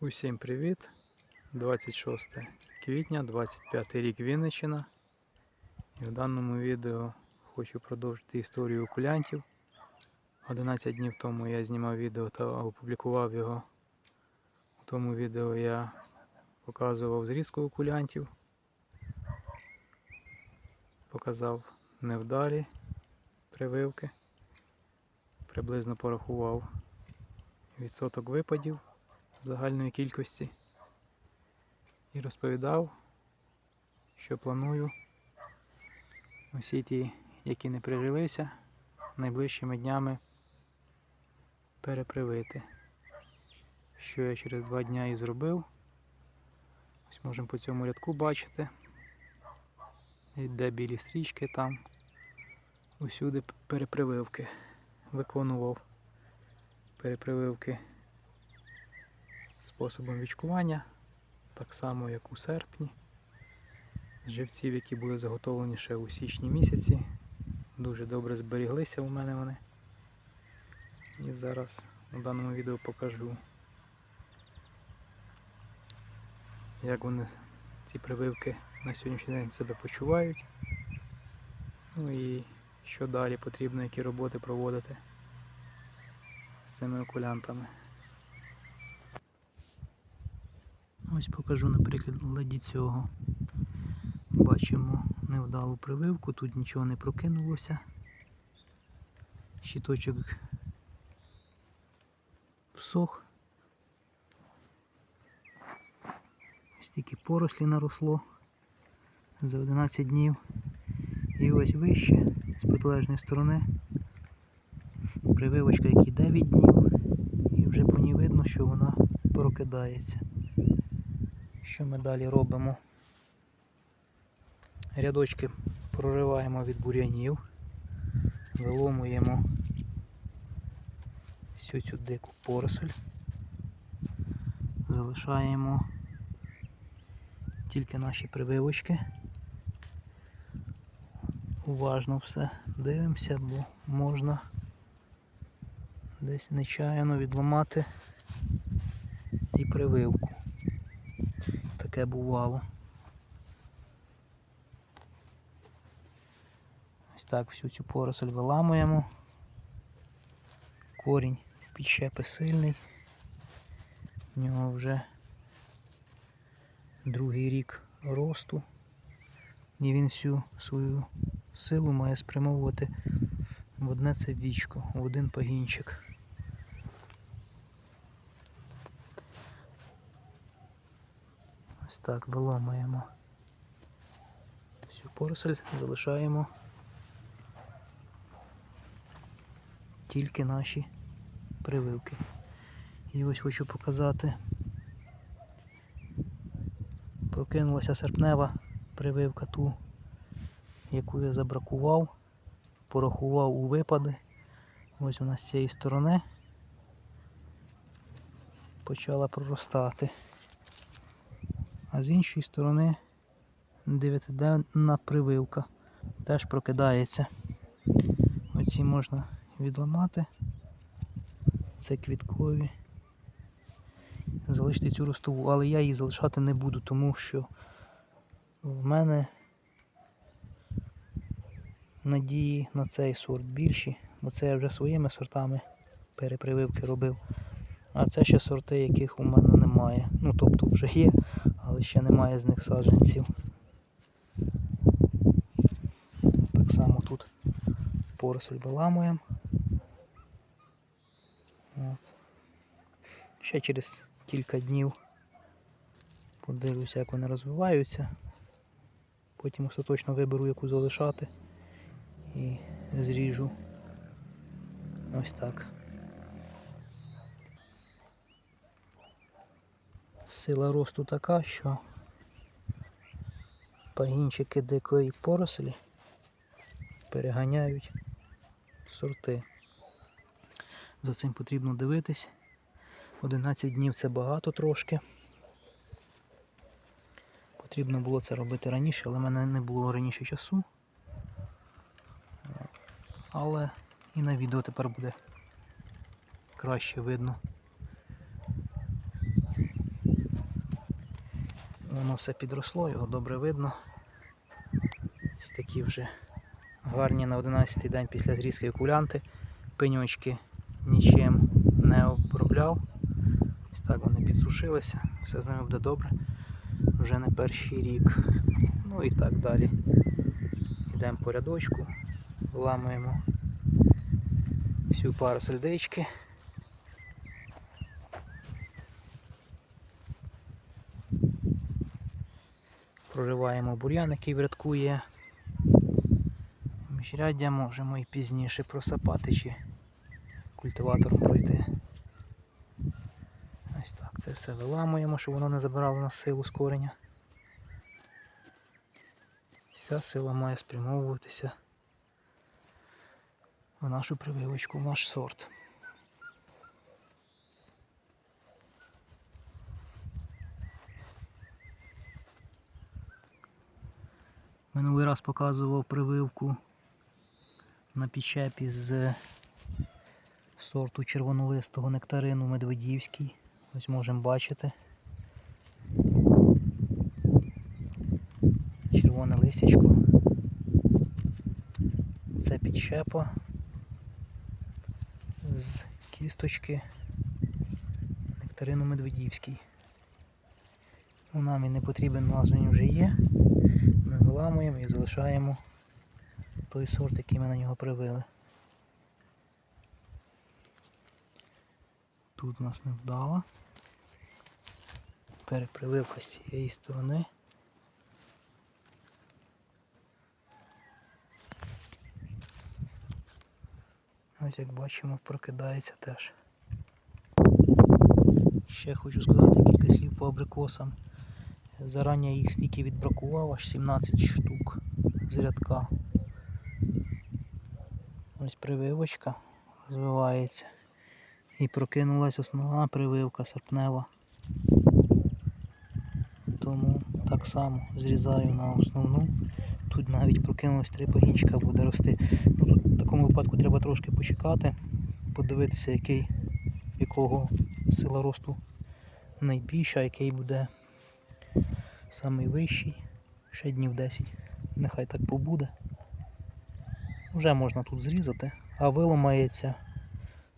Усім привіт! 26 квітня, 25 рік Вінниччина. І в даному відео хочу продовжити історію окулянтів. 11 днів тому я знімав відео та опублікував його. У тому відео я показував зрізку окулянтів. Показав невдалі прививки. Приблизно порахував відсоток випадів загальної кількості і розповідав, що планую усі ті, які не прижилися, найближчими днями перепривити. Що я через два дня і зробив. Ось можемо по цьому рядку бачити. Де білі стрічки там. Усюди перепрививки. Виконував перепрививки способом вічкування, так само як у серпні. З живців, які були заготовлені ще у січні місяці. Дуже добре зберіглися у мене вони. І зараз у даному відео покажу, як вони, ці прививки на сьогоднішній день себе почувають. Ну і що далі потрібно, які роботи проводити з цими окулянтами. Ось покажу на прикладі цього. Бачимо невдалу прививку, тут нічого не прокинулося. Щиточок всох. Ось тільки порослі наросло за 11 днів. І ось вище, з протилежної сторони, прививочка, якій 9 днів, і вже по ній видно, що вона прокидається. Що ми далі робимо? Рядочки прориваємо від бур'янів, виломуємо всю цю дику поросль, залишаємо тільки наші прививочки. Уважно все дивимося, бо можна десь нечаянно відламати і прививку таке бувало. Ось так всю цю поросль виламуємо. Корінь підщепи сильний. В нього вже другий рік росту. І він всю свою силу має спрямовувати в одне це вічко, в один пагінчик. Ось так виламуємо всю поросль, залишаємо тільки наші прививки. І ось хочу показати. Прокинулася серпнева прививка ту, яку я забракував, порахував у випади. Ось вона з цієї сторони почала проростати. А з іншої сторони дев'ятиденна прививка теж прокидається. Оці можна відламати. Це квіткові. Залишити цю ростову, але я її залишати не буду, тому що в мене надії на цей сорт більші, бо це я вже своїми сортами перепрививки робив. А це ще сорти, яких у мене немає. Ну тобто вже є, але ще немає з них саджанців. Так само тут поросль виламуємо. От. Ще через кілька днів подивлюся, як вони розвиваються. Потім остаточно виберу, яку залишати і зріжу. Ось так. Сила росту така, що пагінчики дикої порослі переганяють сорти. За цим потрібно дивитись. 11 днів це багато трошки. Потрібно було це робити раніше, але в мене не було раніше часу. Але і на відео тепер буде краще видно Воно все підросло, його добре видно. Ось такі вже гарні на 11-й день після зрізки кулянти. Пеньочки нічим не обробляв. Ось так вони підсушилися, все з ними буде добре. Вже не перший рік. Ну і так далі. Йдемо по рядочку, вламуємо всю пару сердечки. Прориваємо бур'ян, який в рядку. Міжряддя можемо і пізніше просапати чи культиватором пройти. Ось так, це все виламуємо, щоб воно не забирало на силу з кореня. Вся сила має спрямовуватися в нашу прививочку, в наш сорт. Минулий раз показував прививку на підчепі з сорту червонолистого нектарину Медведівський. Ось можемо бачити. Червоне листячко. Це підщепа з кісточки нектарину Медведівський. Ну, нам він не потрібен, у він вже є. Ми виламуємо і залишаємо той сорт, який ми на нього привили. Тут нас не вдала. Перепрививка з цієї сторони. Ось як бачимо, прокидається теж. Ще хочу сказати кілька слів по абрикосам. Зарані їх стільки відбракував, аж 17 штук з рядка. Ось прививочка розвивається. І прокинулась основна прививка серпнева. Тому так само зрізаю на основну. Тут навіть прокинулось три пагінчика буде рости. Ну, тут в такому випадку треба трошки почекати, подивитися, який, якого сила росту найбільша, який буде самий вищий. Ще днів 10. Нехай так побуде. Вже можна тут зрізати, а виламається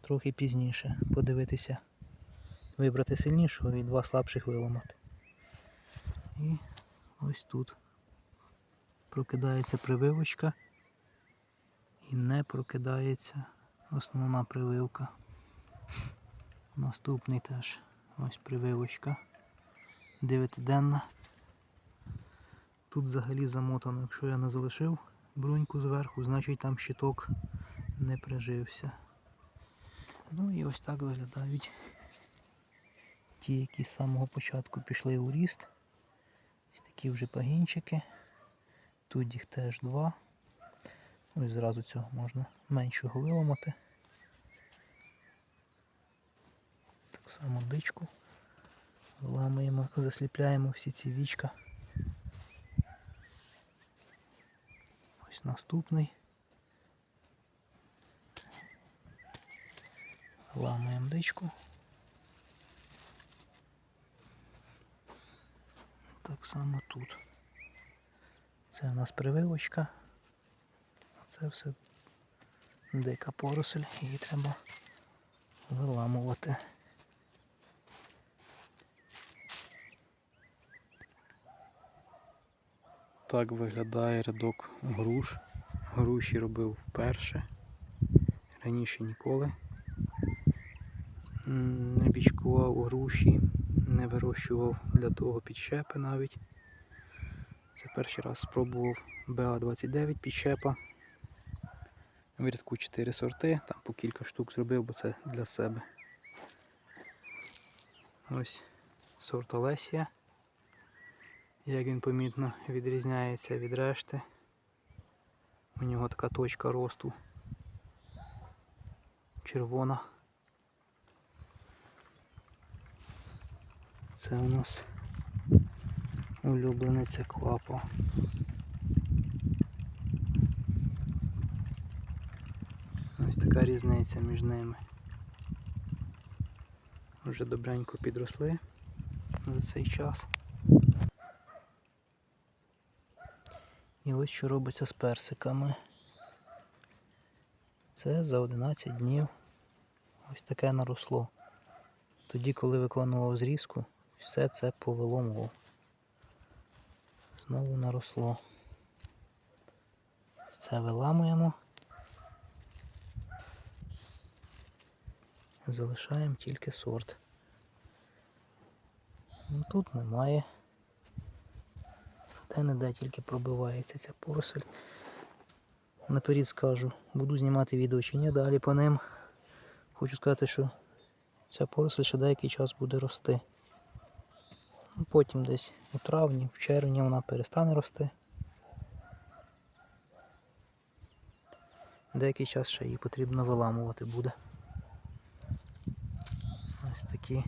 трохи пізніше. Подивитися, вибрати сильнішого і два слабших виламати. І ось тут прокидається прививочка і не прокидається основна прививка. Наступний теж ось прививочка. Дев'ятиденна. Тут взагалі замотано, якщо я не залишив бруньку зверху, значить там щиток не прижився. Ну і ось так виглядають ті, які з самого початку пішли у ріст. Ось такі вже пагінчики. Тут їх теж два. Ось зразу цього можна меншого виламати. Так само дичку. Ламаємо, засліпляємо всі ці вічка. Ось наступний. Ламаємо дичку. Так само тут. Це у нас прививочка. А це все дика поросль, її треба виламувати. Так виглядає рядок груш. Груші робив вперше. Раніше ніколи. Не вічкував груші, не вирощував для того підщепи навіть. Це перший раз спробував БА-29 підщепа. В рядку 4 сорти, там по кілька штук зробив, бо це для себе. Ось сорт Олесія. Як він помітно відрізняється від решти. У нього така точка росту червона. Це у нас улюблениця клапа. Ось така різниця між ними. Вже добренько підросли за цей час. І ось що робиться з персиками. Це за 11 днів ось таке наросло. Тоді, коли виконував зрізку, все це повиломував. Знову наросло. Це виламуємо. Залишаємо тільки сорт. Ну, Тут немає. Де не де тільки пробивається ця поросль. Наперед скажу, буду знімати відео чи ні далі по ним. Хочу сказати, що ця поросль ще деякий час буде рости. Ну, Потім десь у травні, в червні вона перестане рости. Деякий час ще її потрібно виламувати буде. Ось такі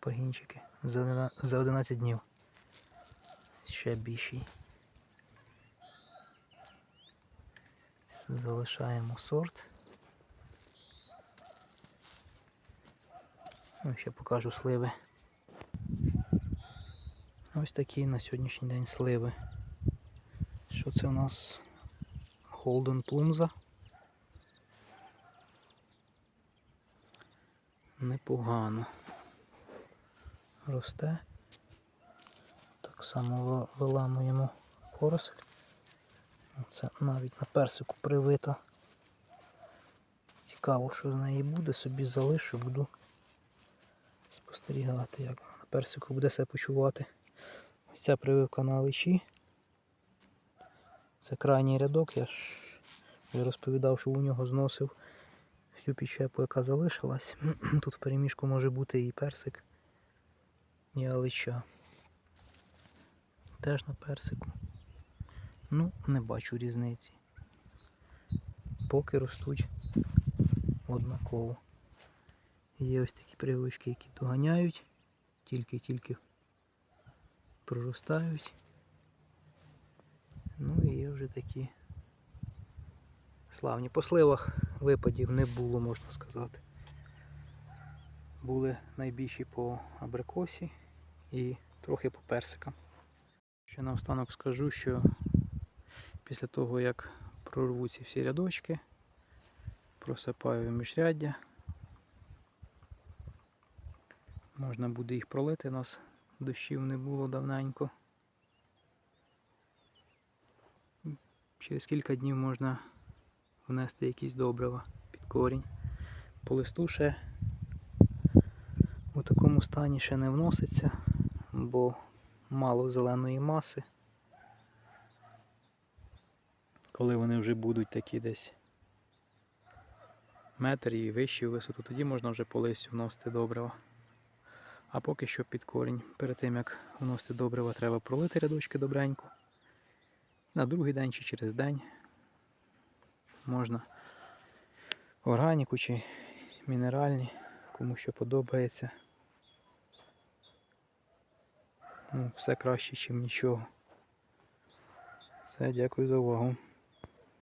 пагінчики за за 11 днів. Ще більший. Залишаємо сорт. Ну, ще покажу сливи. Ось такі на сьогоднішній день сливи. Що це у нас? Голден Плумза. Непогано. Росте. Так само виламуємо поросль. Це навіть на персику привита. Цікаво, що з неї буде, собі залишу, буду спостерігати, як вона на персику буде себе почувати. Ось ця прививка на личі. Це крайній рядок, я ж розповідав, що у нього зносив всю підщепу, яка залишилась. Тут в переміжку може бути і персик, і алича. Теж на персику. Ну, не бачу різниці. Поки ростуть однаково. Є ось такі прививочки, які доганяють, тільки-тільки проростають. Ну і є вже такі славні. По сливах випадів не було, можна сказати. Були найбільші по абрикосі і трохи по персикам. Ще наостанок скажу, що після того, як прорву ці всі рядочки, просипаю міжряддя. Можна буде їх пролити, у нас дощів не було давненько. Через кілька днів можна внести якісь добрива під корінь. По листу ще у такому стані ще не вноситься, бо мало зеленої маси. Коли вони вже будуть такі десь метр і вищі висоту, тоді можна вже по листю вносити добрива. А поки що під корінь. Перед тим як вносити добрива, треба пролити рядочки добренько. На другий день чи через день можна органіку чи мінеральні, кому що подобається. Ну, все краще, ніж нічого. Все, дякую за увагу.